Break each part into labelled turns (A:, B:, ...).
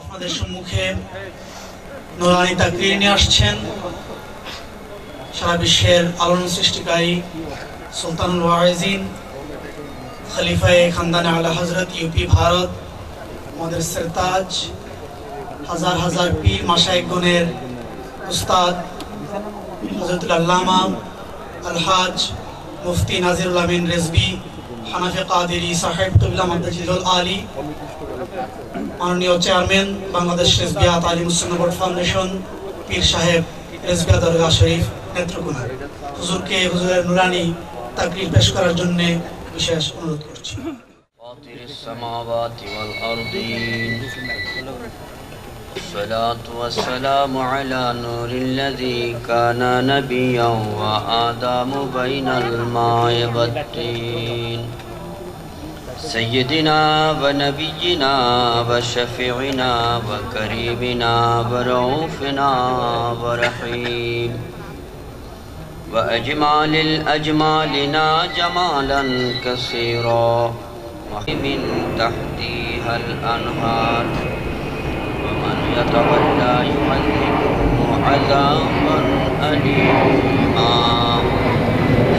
A: আপনাদের সম্মুখে নুরানি তাকরির নিয়ে আসছেন। সারা আলা হজরত ইউপি ভারত, আমাদের সেরতাজ, হাজার হাজার পীর মাসায়কগণের উস্তাদ হজরতুল আল্লামা, আলহাজ মুফতি নাজিরুল আমিন রেজবি হানাফি কাদেরি সাহেব তুবিল্লা মাদ্দাজিদুল আলী মাননীয় চেয়ারম্যান বাংলাদেশ রেজবিয়া তালিম মুসলিম বোর্ড ফাউন্ডেশন পীর সাহেব রেজবিয়া দরগা শরীফ নেত্রকোনা হুজুরকে হুজুরের নুরানি তাকরির পেশ করার জন্য বিশেষ অনুরোধ করছি
B: فاطر السماوات والأرضين الصلاة والسلام على نور الذي كان نبيا وآدم بين الماء والطين سيدنا ونبينا وشفيعنا وكريمنا ورؤوفنا ورحيم. وأجمال الأجمالنا جمالا كثيرا ومن تحتها الأنهار. يتولى يعذبه عذابا أليما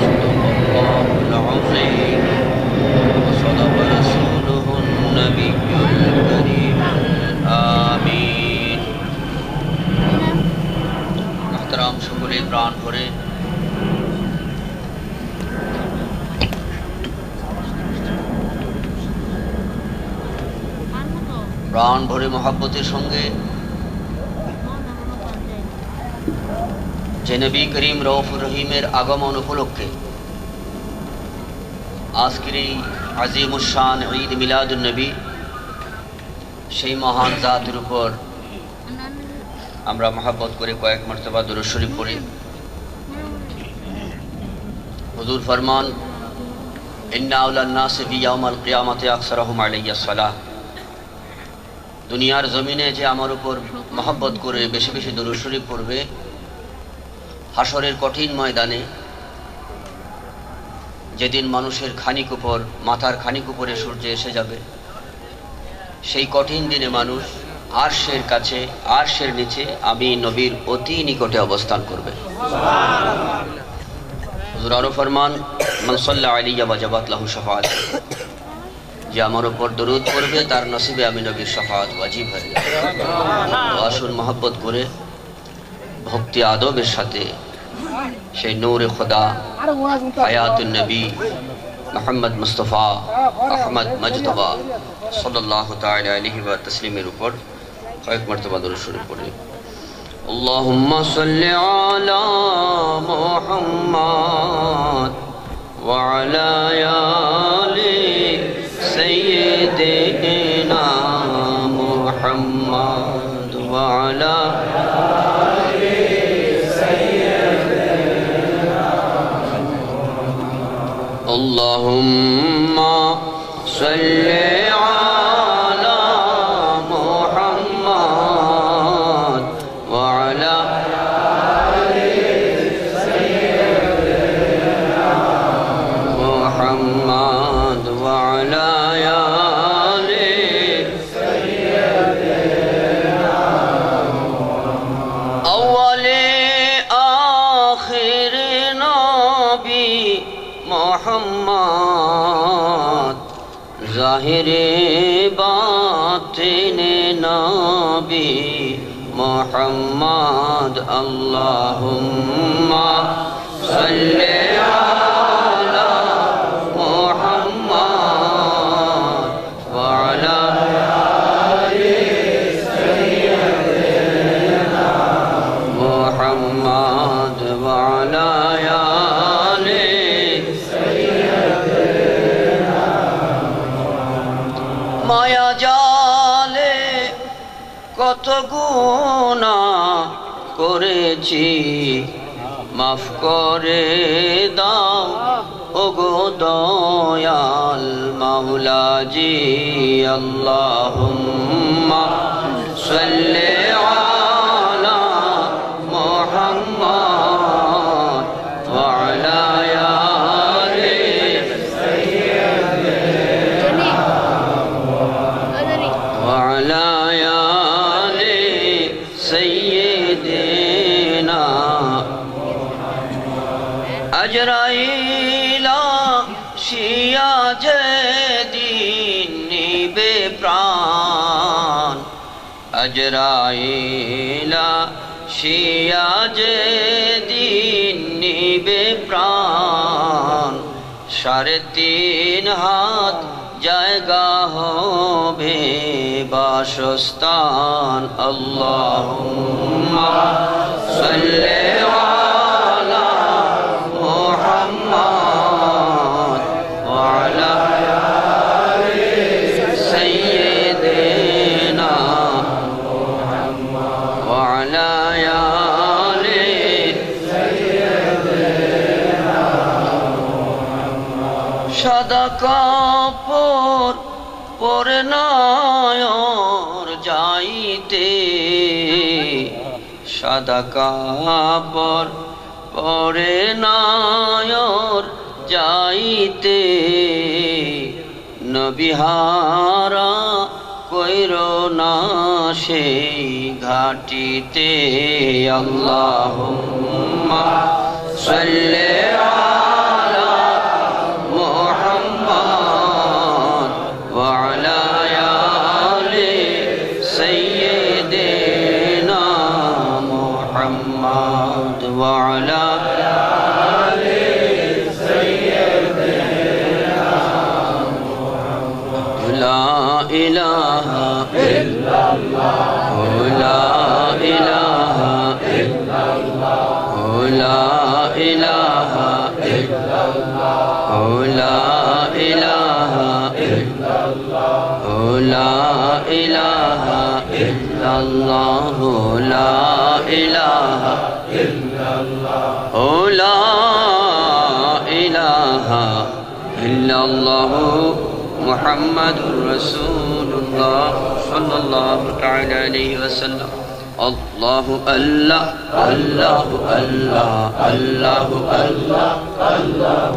B: صدق الله العظيم وصدق رسوله النبي الكريم الآمين محترم সকলে প্রাণ ভরে প্রাণ ভরে মহাব্বতের সঙ্গে যে নবী করিম রৌফুর রহিমের আগমন উপলক্ষে আজকের এই আজিমুসান ঈদ মিলাদুলনবী সেই মহান জাতের উপর আমরা মহাব্বত করে কয়েক মর্তবা দুরুদ শরীফ পড়ি। হুজুর ফরমান, ইন্না আউলান নাস ফি ইয়াউমাল কিয়ামাতি আকসারহুম আলাইহিস সালাহ। দুনিয়ার জমিনে যে আমার উপর মহব্বত করে, বেশি বেশি দরুদ শরীফ পড়বে হাসরের কঠিন ময়দানে যেদিন মানুষের খানিক উপর, মাথার খানিক উপরে সূর্য এসে যাবে, সেই কঠিন দিনে মানুষ আরশের কাছে, আরশের নিচে আমি নবীর অতি নিকটে অবস্থান করবে। হুজুর আরও ফরমান মনসল্লা আলিয়া বাজাবাত লাহু শাফাত যে আমার উপর দরুদ করবে তার নসিবে আমি নবীর শাফাত ওয়াজিব হয়ে যাবে তো আসুন মহব্বত করে ভক্তি আদবের সাথে সেই নূরে খোদা হায়াতুন নবী মোহাম্মদ মুস্তফা আহমদ মজতবা সাল্লাহ তাআলা আলাইহি ওয়া তাসলিমের উপর কয়েক মর্তবা দরুদ শরীফ পড়ি اللهم صل على محمد وعلى آل سيدنا محمد وعلى اللهم صل نبي محمد اللهم صل على করেছি। মাফ করে দাও। ওগো দয়াল মাওলাজি আল্লাহুম্মা সাল্লি আলা शारे तीन हाथ जाएगा हो भी बासस्तान। अल्लाह सल्ले কাপড় পরে নায়র যাইতে। নবিহারা কইর না সেই ঘাটিতে। আল্লাহ সাল্লি محمد وعلى آل سيدنا لا إله إلا الله لا إله إلا الله لا إله إلا الله لا إله إلا الله لا إله إلا الله لا إله إلا الله لا إله إلا الله محمد رسول الله صلى الله تعالى عليه وسلم. الله الله الله الله الله الله الله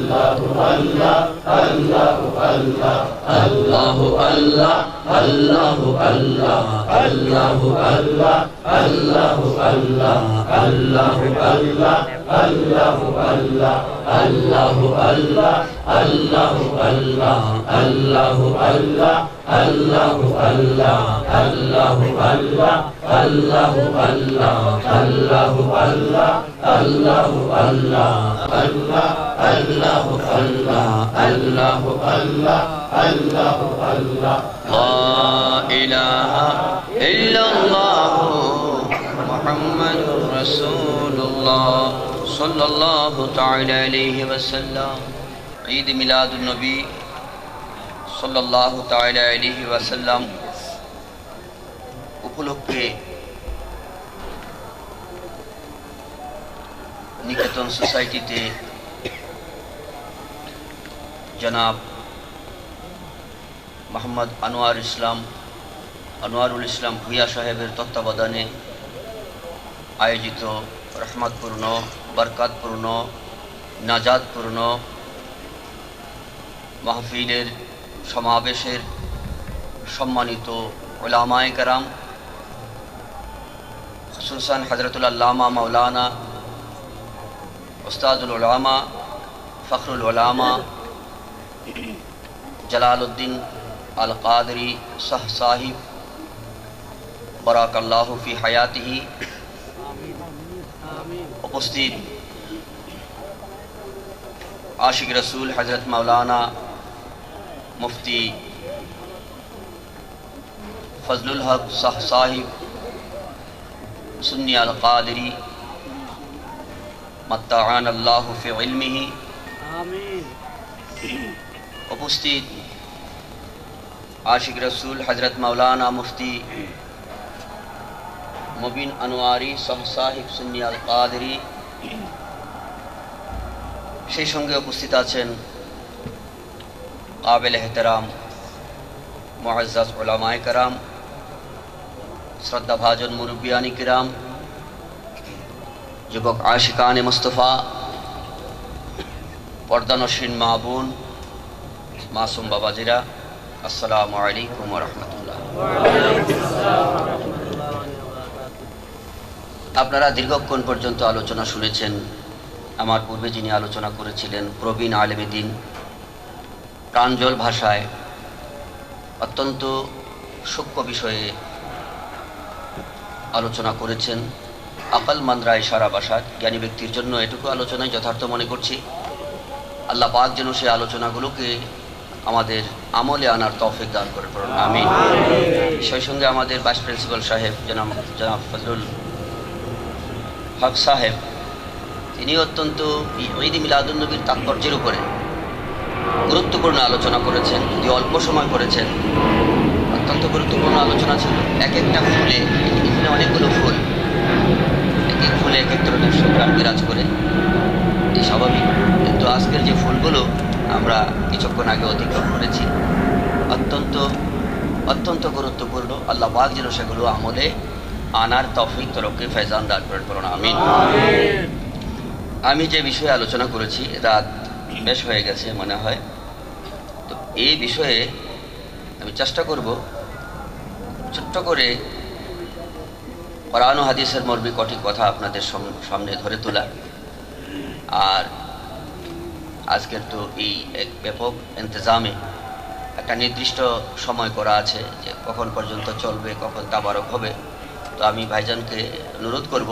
B: الله الله الله Allah Allahu Allah Allahu Allah Allahu Allah Allahu Allah Allahu Allah Allahu Allah Allahu Allah Allahu Allah Allahu Allah Allahu Allah Allahu Allah Allahu Allah Allahu Allah Allahu Allah Allah Allahu Allah Allahu Allah الله الله الله لا إله إلا الله محمد رسول الله صلى الله تعالى عليه وسلم عيد ميلاد النبي صلى الله تعالى عليه وسلم উপলক্ষে নিকেতন সোসাইটিতে জনাব মোহাম্মদ আনোয়ার ইসলাম, আনোয়ারুল ইসলাম ভুইয়া সাহেবের তত্ত্বাবধানে আয়োজিত রহমতপূর্ণ, বরকাতপূর্ণ নাজাদপূর্ণ মাহফিলের সমাবেশের সম্মানিত ওলামায় কারাম, খুসুসান হজরতুল্লামা মৌলানা উস্তাদুল ওলামা ফখরুল ওলামা জলালউদ্দিন আল القادری صح صاحب براک اللہ فی حیاتی ہی عاشق رسول حضرت مولانا مفتی فضل الحق صح صاحب سنی القادری متعان اللہ فی علمی ہی আশিক রসুল हज़रत मौलाना मुफ्ती मुबिन अनवारी सह সাহিব সুন্নি আল সেই সঙ্গে উপস্থিত আছেন আবেল এহতেরাম মহাজাজ ওলামায় কারাম, শ্রদ্ধাভাজন মুরব্বিয়ানি কিরাম, যুবক আশিকান মোস্তফা, পর্দানসীন মাহবুন, মাসুম বাবাজিরা আসসালামু আলাইকুম রহমতুল্লাহ। আপনারা দীর্ঘক্ষণ পর্যন্ত আলোচনা শুনেছেন, আমার পূর্বে যিনি আলোচনা করেছিলেন, প্রবীণ আলেমেদিন প্রাঞ্জল ভাষায়, অত্যন্ত সূক্ষ্ম বিষয়ে আলোচনা করেছেন, আকাল মান্দ্রায় সারা বাসার জ্ঞানী ব্যক্তির জন্য এটুকু আলোচনায় যথার্থ মনে করছি। আল্লাহ পাক যেন সে আলোচনাগুলোকে আমাদের আমলে আনার তৌফিক দান করে পড়ুন আমি সেই সঙ্গে আমাদের ভাইস প্রিন্সিপাল সাহেব জনাব জনাব ফজলুল হক সাহেব তিনি অত্যন্ত ঈদ মিলাদুলনবীর তাৎপর্যের উপরে গুরুত্বপূর্ণ আলোচনা করেছেন যদি অল্প সময় করেছেন। অত্যন্ত গুরুত্বপূর্ণ আলোচনা ছিল। এক একটা ফুলে এখানে অনেকগুলো ফুল এক এক ফুলে এক এক ধরনের বিরাজ করে। এই স্বাভাবিক। কিন্তু আজকের যে ফুলগুলো আমরা কিছুক্ষণ আগে অতিক্রম করেছি। অত্যন্ত অত্যন্ত গুরুত্বপূর্ণ। আল্লাহ পাক যেন সেগুলো আমলে আনার তফিক তরফকে ফেজান দান করেন করুন আমিন। আমি যে বিষয়ে আলোচনা করেছি, রাত বেশ হয়ে গেছে মনে হয়। তো এই বিষয়ে আমি চেষ্টা করব ছোট্ট করে কোরআন হাদিসের মর্মী কটি কথা আপনাদের সামনে ধরে তোলা। আর আজকের তো এই এক ব্যাপক ইন্তজামে একটা নির্দিষ্ট সময় করা আছে যে কখন পর্যন্ত চলবে, কখন তাবারক হবে। তো আমি ভাইজানকে অনুরোধ করব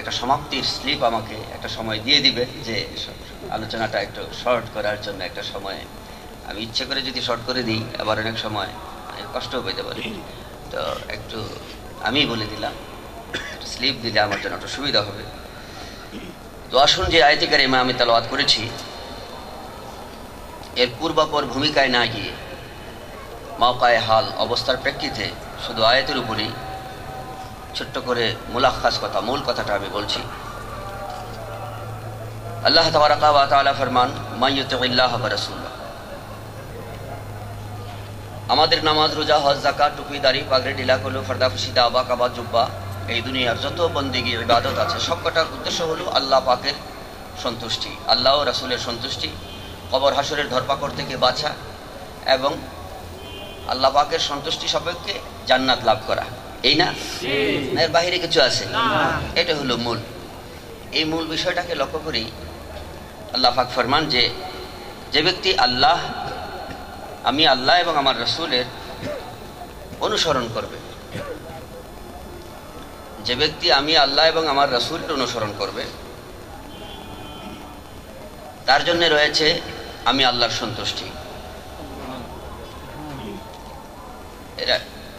B: একটা সমাপ্তির স্লিপ আমাকে একটা সময় দিয়ে দিবে যে আলোচনাটা একটু শর্ট করার জন্য একটা সময়। আমি ইচ্ছে করে যদি শর্ট করে দিই, আবার অনেক সময় কষ্টও পেতে পারি। তো একটু আমি বলে দিলাম স্লিপ দিলে আমার জন্য একটু সুবিধা হবে। তো আসুন যে আয়তিকার এমা আমি তালাবাদ করেছি। এর পূর্বাপর ভূমিকায় না গিয়ে মাওকায় হাল অবস্থার প্রেক্ষিতে শুধু আয়াতের উপরই ছোট্ট করে মুলাক্ষাস কথা, মূল কথাটা আমি বলছি। আল্লাহ তাআলা ফরমান মাইয়ুতিল্লাহ ওয়া রাসূলুল্লাহ আমাদের নামাজ, রোজা, হজ জাকাত টুপি, দাড়ি, পাগড়ি ঢিলা কলু ফর্দা ফুসিদা আবা কাবা জুব্বা এই দুনিয়ার যত বন্দিগি ইবাদত আছে সবকটার উদ্দেশ্য হলো আল্লাহ পাকের সন্তুষ্টি আল্লাহ ও রাসুলের সন্তুষ্টি কবর হাসরের ধরপাকড় থেকে বাছা এবং আল্লাহ পাকের সন্তুষ্টি সাপেক্ষে জান্নাত লাভ করা। এই না? এর বাহিরে কিছু আছে। এটা হলো মূল। এই মূল বিষয়টাকে লক্ষ্য করি আল্লাহ পাক ফরমান যে যে ব্যক্তি আল্লাহ আমি আল্লাহ এবং আমার রসুলের অনুসরণ করবে যে ব্যক্তি আমি আল্লাহ এবং আমার রসুলের অনুসরণ করবে, তার জন্য রয়েছে আমি আল্লাহর সন্তুষ্টি। এরা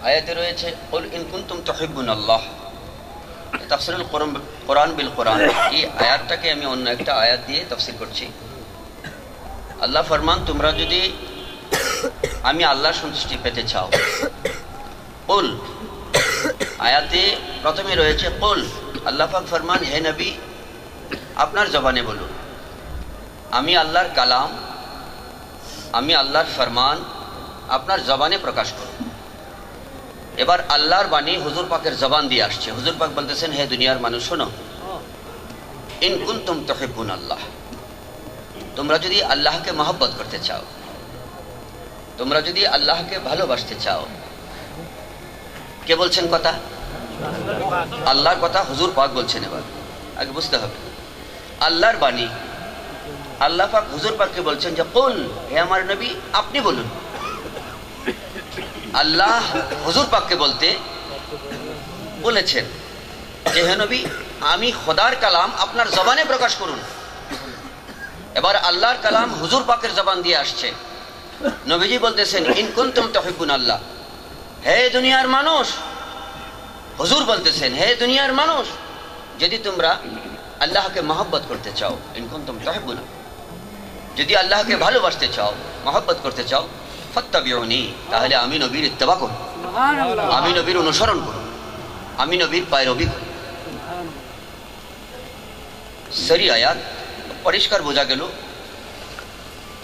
B: আয়াতে রয়েছে আল্লাহ। তাফসিরুল কোরআন কোরআন বিল কোরআন। এই আয়াতটাকে আমি অন্য একটা আয়াত দিয়ে তফসিল করছি। আল্লাহ ফরমান, তোমরা যদি আমি আল্লাহর সন্তুষ্টি পেতে চাও। উল আয়াতে প্রথমে রয়েছে, কুল আল্লাহাক ফরমান, হে নবী, আপনার জবানে বলুন, আমি আল্লাহর কালাম, আমি আল্লাহর ফরমান, আপনার জবানে প্রকাশ করুন। এবার আল্লাহর বাণী হুজুর পাকের জবান দিয়ে আসছে। হুজুর পাক বলতেছেন, হে দুনিয়ার মানুষ, শোনো, ইন কুনতুম তহিবুন আল্লাহ, তোমরা যদি আল্লাহকে মহব্বত করতে চাও, তোমরা যদি আল্লাহকে ভালোবাসতে চাও কে বলছেন কথা? আল্লাহর কথা হুজুর পাক বলছেন এবার। আগে বুঝতে হবে। আল্লাহর বাণী। আল্লাহ পাক হুজুর পাককে বলছেন যে, কুল, হে আমার নবী, আপনি বলুন। আল্লাহ হুজুর পাককে বলতে বলেছেন যে, হে নবী, আমি খোদার কালাম আপনার জবানে প্রকাশ করুন। এবার আল্লাহর কালাম হুজুর পাকের জবান দিয়ে আসছে। নবীজি বলতেছেন ইনকুন্তুম তহিবুন আল্লাহ। হে দুনিয়ার মানুষ হুজুর বলতেছেন হে দুনিয়ার মানুষ যদি তোমরা আল্লাহকে মহব্বত করতে চাও ইনকুন্তুম তহিবুন যদি আল্লাহকে ভালোবাসতে চাও মহব্বত করতে চাও ফত্তাবিউনি তাহলে আমি নবীর ইত্তেবা করুন আমি নবীর অনুসরণ করুন আমি নবীর পায়রবি করুন সরি আয়াত পরিষ্কার বোঝা গেল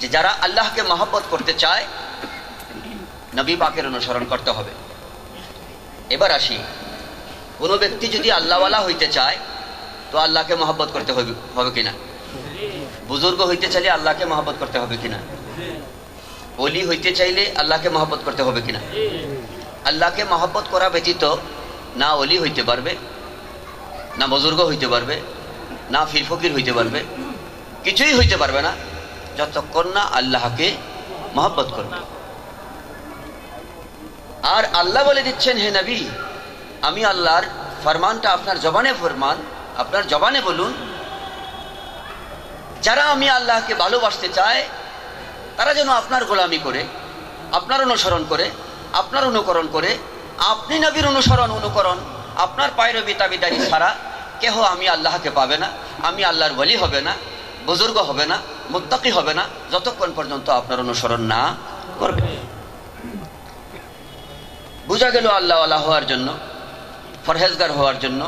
B: যে যারা আল্লাহকে মহব্বত করতে চায় নবী পাকের অনুসরণ করতে হবে। এবার আসি, কোনো ব্যক্তি যদি আল্লাহওয়ালা হইতে চায়, তো আল্লাহকে মহব্বত করতে হবে হবে কিনা? বুজুর্গ হইতে চাইলে আল্লাহকে মহব্বত করতে হবে কিনা? অলি হইতে চাইলে আল্লাহকে মহব্বত করতে হবে কিনা? আল্লাহকে মহব্বত করা ব্যতীত না অলি হইতে পারবে, না বুজুর্গ হইতে পারবে, না ফির ফকির হইতে পারবে, কিছুই হইতে পারবে না, যতক্ষণ না আল্লাহকে মহব্বত করবে। আর আল্লাহ বলে দিচ্ছেন, হে নবী, আমি আল্লাহর ফরমানটা আপনার জবানে ফরমান, আপনার জবানে বলুন, যারা আমি আল্লাহকে ভালোবাসতে চায়, তারা যেন আপনার গোলামি করে, আপনার অনুসরণ করে, আপনার অনুকরণ করে, আপনি নবীর অনুসরণ, অনুকরণ, আপনার পায়রবি তাবিদারি ছাড়া কেহ আমি আল্লাহকে পাবে না, আমি আল্লাহর বলি হবে না, বুজুর্গ হবে না, মুত্তাকি হবে না, যতক্ষণ পর্যন্ত আপনার অনুসরণ না করবে। বোঝা গেল আল্লাহ আল্লাহ হওয়ার জন্য ফরহেজগার হওয়ার জন্য,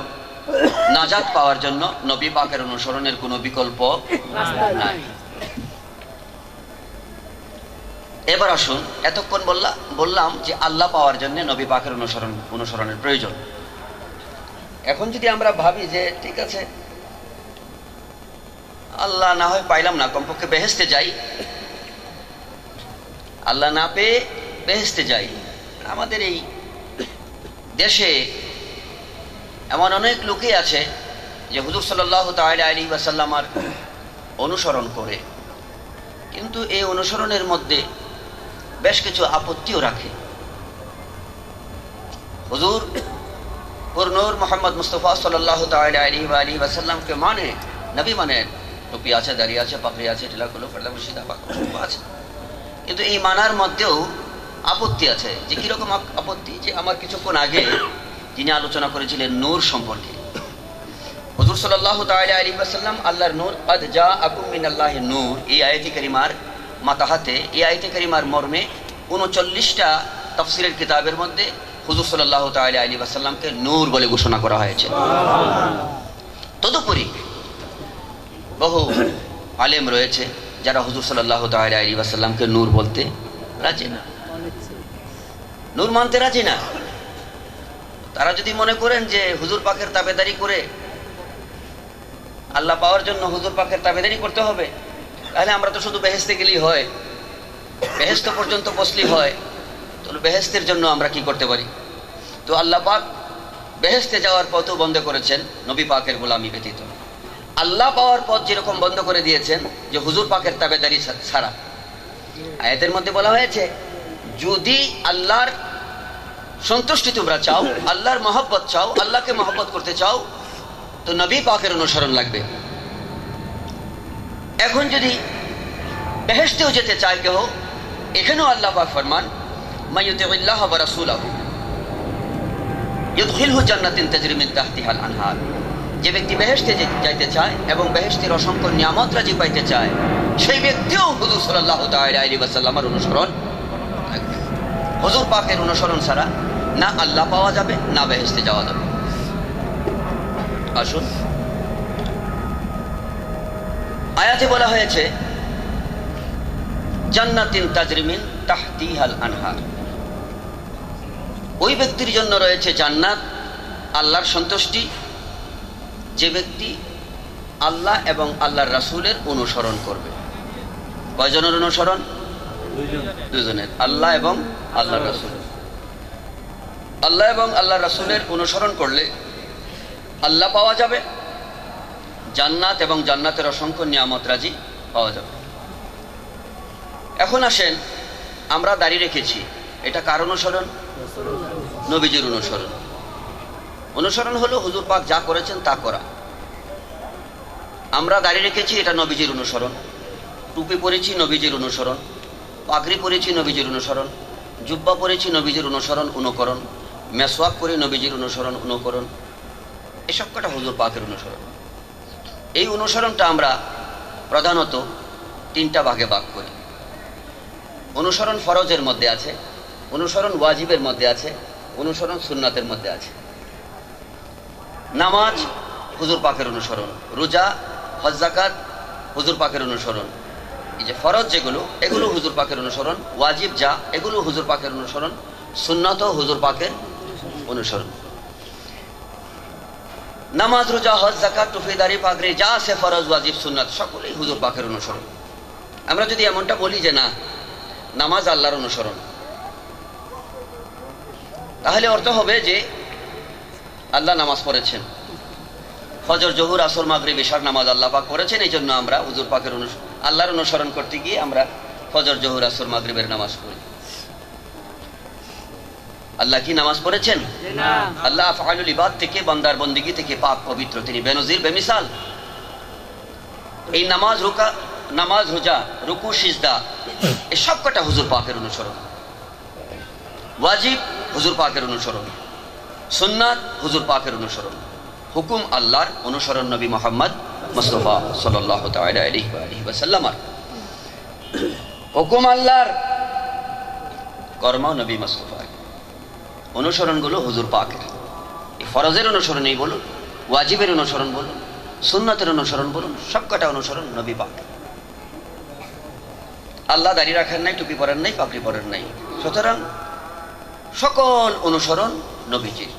B: নাজাত পাওয়ার জন্য নবী পাকের অনুসরণের কোনো বিকল্প নাই। এবার আসুন, এতক্ষণ বললাম বললাম যে আল্লাহ পাওয়ার জন্য নবী পাকের অনুসরণ, অনুসরণের প্রয়োজন। এখন যদি আমরা ভাবি যে, ঠিক আছে, আল্লাহ না হয় পাইলাম না, কমপক্ষে বেহেস্তে যাই। আল্লাহ না পেয়ে বেহেস্তে যাই। আমাদের এই দেশে এমন অনেক লোকই আছে যে হুজুর সাল্লাহ তাহলে আলী ওয়াসাল্লামার অনুসরণ করে। কিন্তু এই অনুসরণের মধ্যে বেশ কিছু আপত্তিও রাখে। হুজুর পুরনুর মোহাম্মদ মুস্তফা সাল্লাহ তাহলে আলী বা আলী ওয়াসাল্লামকে মানে নবী মানে টুপি আছে দাঁড়িয়ে আছে পাকড়ি আছে টিলাগুলো ফেরদা মুর্শিদা আছে। কিন্তু এই মানার মধ্যেও আপত্তি আছে। যে কীরকম আপত্তি? যে আমার কিছুক্ষণ আগে তিনি আলোচনা করেছিলেন নূর সম্পর্কে। হজুর সাল্লাহ আলী আল্লাহর নূর, আদ যা আকুম মিন আল্লাহ নূর। এই আয়তি করিমার মাতাহাতে, এই আয়তি করিমার মর্মে উনচল্লিশটা তফসিলের কিতাবের মধ্যে হুজুর সাল্লাহ তাআলা আলী ওয়াসাল্লামকে নূর বলে ঘোষণা করা হয়েছে। তদুপরি বহু আলেম রয়েছে যারা হুজুর সাল্লাহ তাআলা আলী ওয়াসাল্লামকে নূর বলতে রাজি না। নূর মানতে রাজি না? তারা যদি মনে করেন যে হুজুর পাখের তাবেদারি করে আল্লাহ পাওয়ার জন্য হুজুর পাকের তাবেদারি করতে হবে, তাহলে আমরা তো শুধু বেহেস্তে গেলেই হয়। বেহেস্ত পর্যন্ত বসলি হয়। তাহলে বেহেস্তের জন্য আমরা কি করতে পারি? তো আল্লাহ পাক বেহেস্তে যাওয়ার পথও বন্ধ করেছেন, নবী পাকের গোলামি ব্যতীত। আল্লাহ পাওয়ার পথ যেরকম বন্ধ করে দিয়েছেন যে হুজুর পাকের তাবেদারি ছাড়া। আয়াতের মধ্যে বলা হয়েছে, যদি আল্লাহর সন্তুষ্টি তোমরা চাও, আল্লাহর মহব্বত চাও, আল্লাহকে মহব্বত করতে চাও, তো নবী পাকের অনুসরণ লাগবে। এখন যদি বেহেস্তেও যেতে চায় কেহ, এখানেও আল্লাহ পাক ফরমান ইউদখিলহু জান্নাতিন তাহতিহাল আনহার যে ব্যক্তি বেহেশতে যাইতে চায় এবং অসংখ্য পাইতে চায়, সেই ব্যক্তিও হুজুর ওয়াসাল্লামের অনুসরণ হুজুর পাকের অনুসরণ ছাড়া না আল্লাহ পাওয়া যাবে না বেহেশতে যাওয়া যাবে। আসুন। আয়াতে বলা হয়েছে জান্নাতিন তাজরিমিন তাহতিহাল আনহার। ওই ব্যক্তির জন্য রয়েছে জান্নাত আল্লাহর সন্তুষ্টি। যে ব্যক্তি আল্লাহ এবং আল্লাহর রাসূলের অনুসরণ করবে। কয়জনের অনুসরণ? দুজনের আল্লাহ এবং আল্লাহ রাসূলের। আল্লাহ এবং আল্লাহ রাসূলের অনুসরণ করলে আল্লাহ পাওয়া যাবে, জান্নাত এবং জান্নাতের অসংখ্য নিয়ামত রাজি পাওয়া যাবে। এখন আসেন আমরা দাঁড়িয়ে রেখেছি, এটা কার অনুসরণ? নবীজির অনুসরণ। অনুসরণ হলো হুজুর পাক যা করেছেন তা করা। আমরা দাঁড়িয়ে রেখেছি এটা নবীজির অনুসরণ। টুপি পরেছি নবীজির অনুসরণ। পাগড়ি পরেছি নবীজির অনুসরণ। জুব্বা পরেছি নবীজির অনুসরণ, অনুকরণ। মেসওয়াক করে নবীজির অনুসরণ অনুকরণ। এসব কটা হুজুর পাকের অনুসরণ। এই অনুসরণটা আমরা প্রধানত তিনটা ভাগে ভাগ করি। অনুসরণ ফরজের মধ্যে আছে, অনুসরণ ওয়াজিবের মধ্যে আছে, অনুসরণ সুন্নাতের মধ্যে আছে। নামাজ হুজুর পাকের অনুসরণ, রোজা হজ্জাকাত হুজুর পাকের অনুসরণ। এই যে ফরজ যেগুলো, এগুলো হুজুর পাকের অনুসরণ, ওয়াজিব যা, এগুলো হুজুর পাকের অনুসরণ সুন্নত হুজুর পাকের অনুসরণ নামাজ, রোজা, হজ জাকাত টুফিদারি, পাগড়ি, যা আছে ফরজ, ওয়াজিব, সুন্নাত, সকলেই হুজুর পাকের অনুসরণ। আমরা যদি এমনটা বলি যে না, নামাজ আল্লাহর অনুসরণ, তাহলে অর্থ হবে যে আল্লাহ নামাজ পড়েছেন। ফজর, জহুর, আসর মাগরে বিশার নামাজ আল্লাহ পাক করেছেন এই জন্য আমরা হুজুর পাকের অনুস- আল্লাহর অনুসরণ করতে গিয়ে আমরা ফজর, জহুর, আসর, মাগরিবের নামাজ পড়ি। আল্লাহ কি নামাজ পড়েছেন? আল্লাহ আফআলুল ইবাদ থেকে বান্দার বন্দিগি থেকে পাক পবিত্র। তিনি বেনজির বেমিসাল। এই নামাজ রুকা নামাজ রোজা রুকু সিজদা এই সব কটা হুজুর পাকের অনুসরণ। ওয়াজিব হুজুর পাকের অনুসরণ। সুন্নাত হুজুর পাকের অনুসরণ। হুকুম আল্লাহর অনুসরণ নবী মোহাম্মদ মুস্তফা সাল্লাহ সাল্লামার হুকুম আল্লাহর কর্ম নবী মুস্তফা অনুসরণগুলো হুজুর পাকের। এই ফরজের অনুসরণেই বলুন, ওয়াজিবের অনুসরণ বলুন, সুন্নতের অনুসরণ বলুন, সবকটা অনুসরণ নবী পাক। আল্লাহ দাঁড়িয়ে রাখেন নাই, টুপি পরেন নাই, পাগড়ি পরেন নাই। সুতরাং সকল অনুসরণ নবীজির।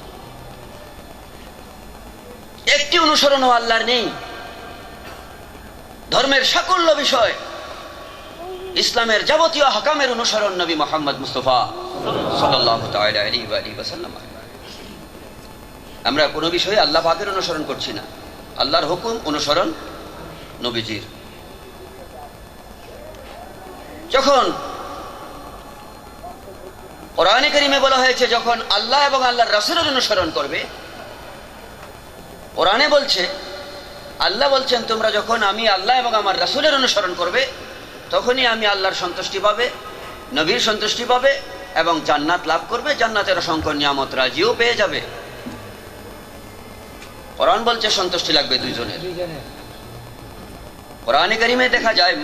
B: একটি অনুসরণও আল্লাহর নেই। ধর্মের সাকল্য বিষয়, ইসলামের যাবতীয় হকামের অনুসরণ নবী মোহাম্মদ মুস্তফা। আমরা কোনো বিষয়ে আল্লাহ পাকের অনুসরণ করছি না। আল্লাহর হুকুম অনুসরণ নবীজির। যখন কোরআনে কারিমে বলা হয়েছে, যখন আল্লাহ এবং আল্লাহর রাসূলের অনুসরণ করবে, কোরআনে বলছে, আল্লাহ বলছেন, তোমরা যখন আমি আল্লাহ এবং আমার রাসূলের অনুসরণ করবে, তখনই আমি আল্লাহর সন্তুষ্টি পাবে, নবীর সন্তুষ্টি পাবে এবং জান্নাত লাভ করবে জান্নাতের অসংখ্য নিয়ামত রাজিও পেয়ে যাবে। কোরআন বলছে সন্তুষ্টি লাগবে দুইজনের। কোরআনে কারিমে দেখা যায়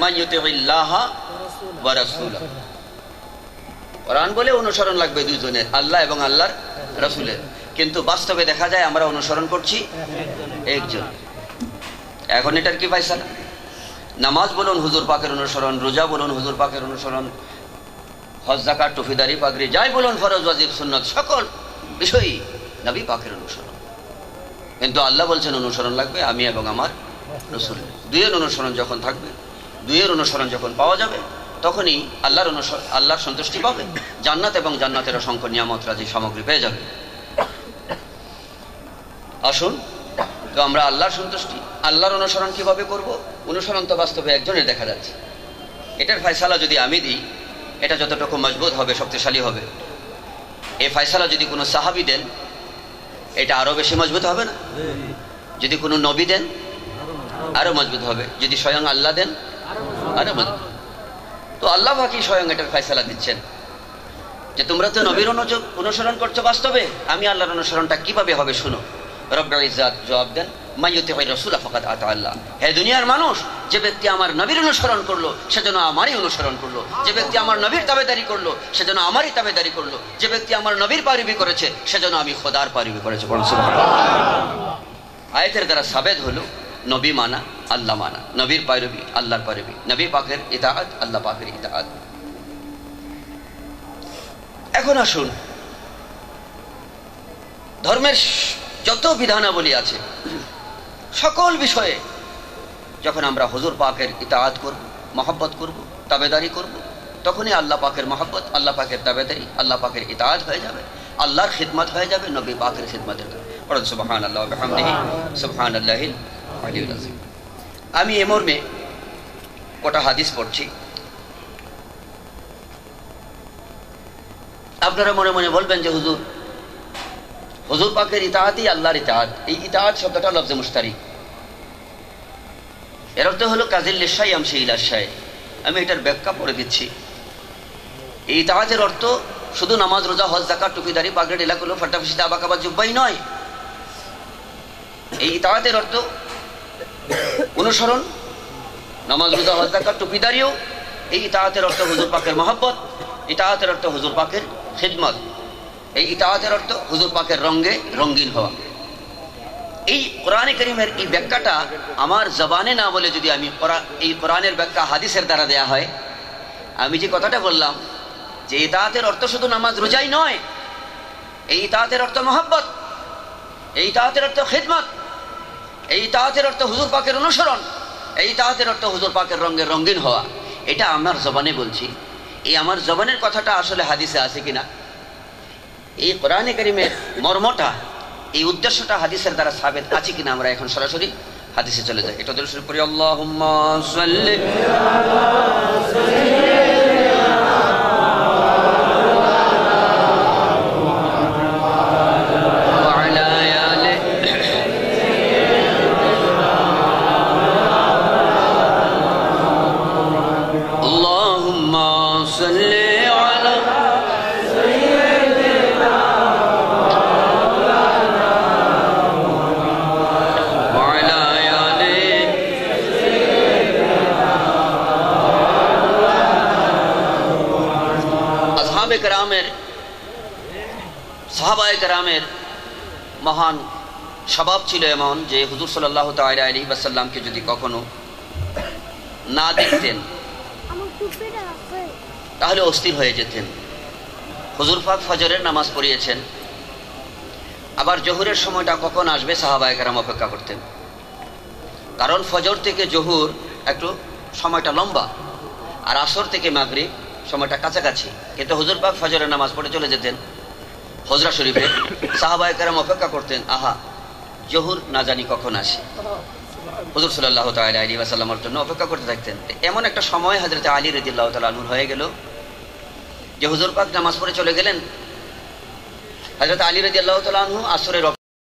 B: কোরআন বলে অনুসরণ লাগবে দুইজনের আল্লাহ এবং আল্লাহর রসুলের। কিন্তু বাস্তবে দেখা যায় আমরা অনুসরণ করছি একজন। এখন এটার কি ফায়সালা? নামাজ বলুন হুজুর পাকের অনুসরণ রোজা বলুন হুজুর পাকের অনুসরণ হজ, জাকাত টুফিদারি পাগড়ি, যাই বলুন, ফরজ, ওয়াজিব, সুন্নত, সকল বিষয়ই নবী পাকের অনুসরণ। কিন্তু আল্লাহ বলছেন, অনুসরণ লাগবে, আমি এবং আমার রসুল। দুইয়ের অনুসরণ যখন থাকবে, দুইয়ের অনুসরণ যখন পাওয়া যাবে, তখনই আল্লাহর অনুসরণ, আল্লাহর সন্তুষ্টি পাবে। জান্নাত এবং জান্নাতের অসংখ্য নিয়ামত রাজি সামগ্রী পেয়ে যাবে। আসুন, তো আমরা আল্লাহর সন্তুষ্টি, আল্লাহর অনুসরণ কীভাবে করব? অনুসরণ তো বাস্তবে একজনের দেখা যাচ্ছে। এটার ফয়সালা যদি আমি দিই এটা যতটুকু মজবুত হবে, শক্তিশালী হবে। এই ফয়সালা যদি কোনো সাহাবি দেন, এটা আরও বেশি মজবুত হবে না? যদি কোনো নবী দেন, আরও মজবুত হবে। যদি স্বয়ং আল্লাহ দেন, আরও মজবুত তো আল্লাহ বাকি স্বয়ং এটার ফয়সালা দিচ্ছেন। যে তোমরা তো নবীর অনুসরণ করছ বাস্তবে, আমি আল্লাহর অনুসরণটা কীভাবে হবে, শুনো। রব্বুল ইজ্জাত জবাব দেন। যে ব্যক্তি আমার নবীর অনুসরণ করল সেজন্য আমারই অনুসরণ করল। যে ব্যক্তি আমার নবীর করল সেজন্য আমারই যে ব্যক্তি আমার নবীর পারিবি করেছে সেজন্য আমি পারিবি বলুন দ্বারা সাবেদ হলো, নবী মানা, আল্লাহ মানা। নবীর পাইরবি আল্লাহর পাইরবি নবী পাকের ইতাআত, আল্লাহ পাকের ইতাআত। এখন আসুন, ধর্মের যত বিধানাবলী আছে সকল বিষয়ে যখন আমরা হুজুর পাকের ইতাআত করব, মহব্বত করব, তাবেদারি করব, তখনই আল্লাহ পাকের মহব্বত, আল্লাহ পাকের তাবেদারি, আল্লাহ পাকের ইতাআত হয়ে যাবে, আল্লাহর খিদমত হয়ে যাবে, নবী পাকের খিদমতের পড়ুন সুবহান আল্লাহ বিহামদিহি সুবহান আমি এ মর্মে কটা হাদিস পড়ছি। আপনারা মনে মনে বলবেন যে হুজুর হুজুর পাকের ইতাহাতই আল্লাহর ইতাহাত। এই ইতাহাত শব্দটা লফজে মুস্তারি এর অর্থ হলো কাজিল লিসাই আমসি ইলাশাই আমি এটার ব্যাখ্যা পড়ে দিচ্ছি। এই ইতাহাতের অর্থ, শুধু নামাজ, রোজা, হজ জাকাত টুপিদারি, পাগড়ি এলাকাগুলো ফাটাফিসিতে আবাকাবা, জুব্বাই নয়। এই ইতাহাতের অর্থ, অনুসরণ, নামাজ, রোজা, হজ জাকাত টুপিদারিও। এই ইতাহাতের অর্থ হুজুর পাকের মহব্বত। ইতাহাতের অর্থ হুজুর পাকের খিদমত। এই ইতাহাতের অর্থ হুজুর পাকের রঙ্গে রঙ্গিন হওয়া। এই কোরআনে করিমের এই ব্যাখ্যাটা আমার জবানে না বলে যদি আমি এই কোরআনের ব্যাখ্যা হাদিসের দ্বারা দেয়া হয়, আমি যে কথাটা বললাম যে ইতাহাতের অর্থ শুধু নামাজ রোজাই নয়, এই ইতাহাতের অর্থ মহব্বত, এই ইতাহাতের অর্থ খিদমত, এই ইতাহাতের অর্থ হুজুর পাকের অনুসরণ, এই ইতাহাতের অর্থ হুজুর পাকের রঙের রঙিন হওয়া। এটা আমার জবানে বলছি। এই আমার জবানের কথাটা আসলে হাদিসে আছে কিনা? এই কোরআনে করিমের মর্মটা, এই উদ্দেশ্যটা হাদিসের দ্বারা সাবেত আছে কিনা আমরা এখন সরাসরি হাদিসে চলে যাই। এটা দর্শন করি আল্লাহুম্মা আসহাবে কেরামের, সাহাবায়ে কেরামের মহান স্বভাব ছিল এমন যে হুজুর সাল্লাহ আলী বাসাল্লামকে যদি কখনো না দেখতেন, তাহলে অস্থির হয়ে যেতেন। হুজুর পাক ফজরের নামাজ পড়িয়েছেন, আবার জহুরের সময়টা কখন আসবে সাহাবায়ে কেরাম অপেক্ষা করতেন। কারণ ফজর থেকে জহুর একটু সময়টা লম্বা, আর আসর থেকে মাগরিব সময়টা কাছাকাছি। কিন্তু হুজুর পাক ফজরের নামাজ পড়ে চলে যেতেন। হজরা শরীফে সাহাবায়ে কেরাম অপেক্ষা করতেন, আহা, জহুর না জানি কখন আসে। হুজুর সাল্লাহ তাল আলী ওয়াসাল্লামের জন্য অপেক্ষা করতে থাকতেন। এমন একটা সময় হজরত আলী রদিল্লাহ তালুর হয়ে গেল, যে হুজুর পাক নামাজ পড়ে চলে গেলেন। হজরত আলী রদিয়াল্লাহ তালু আসরের